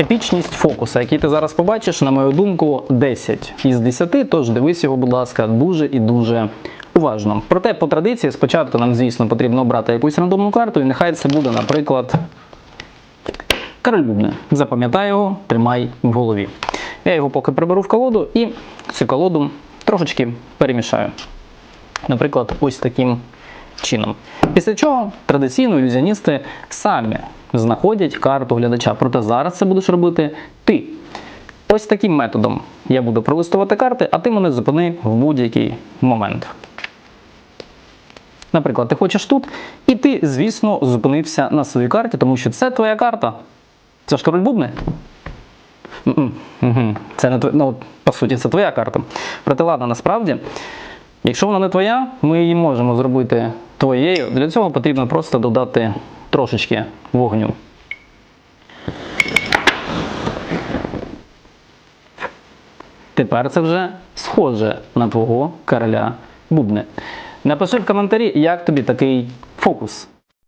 Епічність фокуса, який ти зараз побачиш, на мою думку, 10 із 10, тож дивись його, будь ласка, дуже і дуже уважно. Проте, по традиції, спочатку нам, звісно, потрібно обрати якусь рандомну карту, і нехай це буде, наприклад, король бубни. Запам'ятай його, тримай в голові. Я його поки приберу в колоду і цю колоду трошечки перемішаю. Наприклад, ось таким чином. Після чого традиційно ілюзіоністи самі знаходять карту глядача. Проте зараз це будеш робити ти. Ось таким методом я буду пролистувати карти, а ти мене зупини в будь-який момент. Наприклад, ти хочеш тут, і ти, звісно, зупинився на своїй карті, тому що це твоя карта. Це ж король бубни. Це не тво- ну, по суті, це твоя карта. Проте ладно, насправді, якщо вона не твоя, ми її можемо зробити твоєю. Для цього потрібно просто додати трошечки вогню. Тепер це вже схоже на твого короля бубни. Напиши в коментарі, як тобі такий фокус.